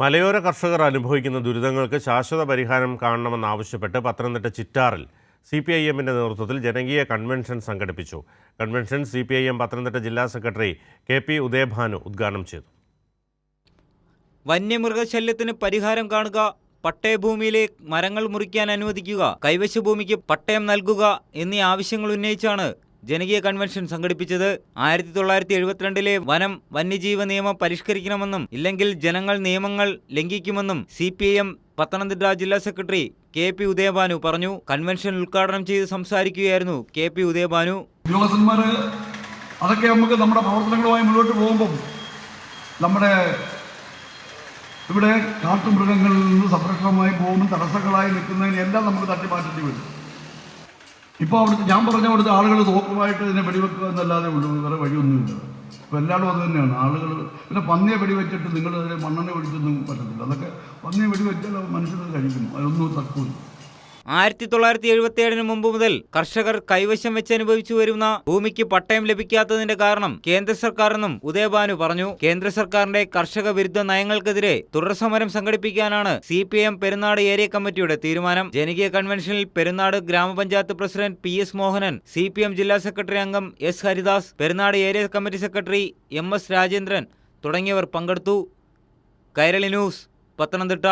മലയോര കർഷകർ അനുഭവിക്കുന്ന ദുരിതങ്ങൾക്ക് ശാശ്വത പരിഹാരം കാണണമെന്നാവശ്യപ്പെട്ട് പത്തനംതിട്ട ചിറ്റാറിൽ സി പി ഐ എമ്മിന്റെ നേതൃത്വത്തിൽ ജനകീയ കൺവെൻഷൻ സംഘടിപ്പിച്ചു. Convention C P I M Pathanamthitta ജില്ലാ സെക്രട്ടറി കെ പി ഉദയഭാനു ഉദ്ഘാടനം ചെയ്തു. വന്യമൃഗശല്യത്തിന് പരിഹാരം കാണുക പട്ടയഭൂമിയിലെ മരങ്ങൾ മുറിക്കാൻ അനുവദിക്കുക കൈവശഭൂമിക്ക് പട്ടയം നൽകുക എന്നീ ആവശ്യങ്ങൾ ഉന്നയിച്ചാണ് ജനകീയ കൺവെൻഷൻ സംഘടിപ്പിച്ചത് ആയിരത്തി തൊള്ളായിരത്തി എഴുപത്തിരണ്ടിലെ വനം വന്യജീവ നിയമം പരിഷ്കരിക്കണമെന്നും ഇല്ലെങ്കിൽ ജനങ്ങൾ നിയമങ്ങൾ ലംഘിക്കുമെന്നും സി പത്തനംതിട്ട ജില്ലാ സെക്രട്ടറി കെ പി ഉദയഭാനു പറഞ്ഞു. കൺവെൻഷൻ ഉദ്ഘാടനം ചെയ്ത് സംസാരിക്കുകയായിരുന്നു കെ പി ഉദയഭാനു. അതൊക്കെ നമുക്ക് നമ്മുടെ പ്രവർത്തനങ്ങളുമായി മുന്നോട്ട് പോകുമ്പം നമ്മുടെ ഇവിടെ കാട്ടുമൃഗങ്ങളിൽ നിന്ന് സംരക്ഷണമായി പോകുമ്പോൾ തടസ്സങ്ങളായി നിൽക്കുന്നതിനെല്ലാം നമുക്ക് തട്ടി മാറ്റേണ്ടി വരും. ഇപ്പോൾ അവിടുത്തെ ഞാൻ പറഞ്ഞ അവിടുത്തെ ആളുകൾ തോക്കുമായിട്ട് ഇതിനെ വെടിവെക്കുക എന്നല്ലാതെ ഉള്ളൂ. വേറെ വഴിയൊന്നുമില്ല. ഇപ്പോൾ എല്ലായിടും അത് തന്നെയാണ്. ആളുകൾ പിന്നെ പന്നിയെ വെടിവെച്ചിട്ട് നിങ്ങൾ അതിനെ മണ്ണെണ്ണ ഒഴിച്ചൊന്നും പറ്റത്തില്ല. അതൊക്കെ പന്നിയെ വെടിവെച്ചാൽ മനുഷ്യർ കഴിക്കുന്നു. അതൊന്നും തർക്കമില്ല. ആയിരത്തി തൊള്ളായിരത്തി എഴുപത്തിയേഴിന് മുമ്പ് മുതൽ കർഷകർ കൈവശം വെച്ച് അനുഭവിച്ചു വരുന്ന ഭൂമിക്ക് പട്ടയം ലഭിക്കാത്തതിന്റെ കാരണം കേന്ദ്ര സർക്കാരെന്നും ഉദയബാനു പറഞ്ഞു. കേന്ദ്ര സർക്കാരിന്റെ കർഷക വിരുദ്ധ നയങ്ങൾക്കെതിരെ തുടർസമരം സംഘടിപ്പിക്കാനാണ് C P M Perunad area കമ്മിറ്റിയുടെ തീരുമാനം. ജനകീയ കൺവെൻഷനിൽ പെരുന്നാട് ഗ്രാമപഞ്ചായത്ത് president P S Mohanan C P M ജില്ലാ സെക്രട്ടറി അംഗം S Haridas Perunad area committee secretary M S Rajendran തുടങ്ങിയവർ പങ്കെടുത്തു. കൈരളി ന്യൂസ് പത്തനംതിട്ട.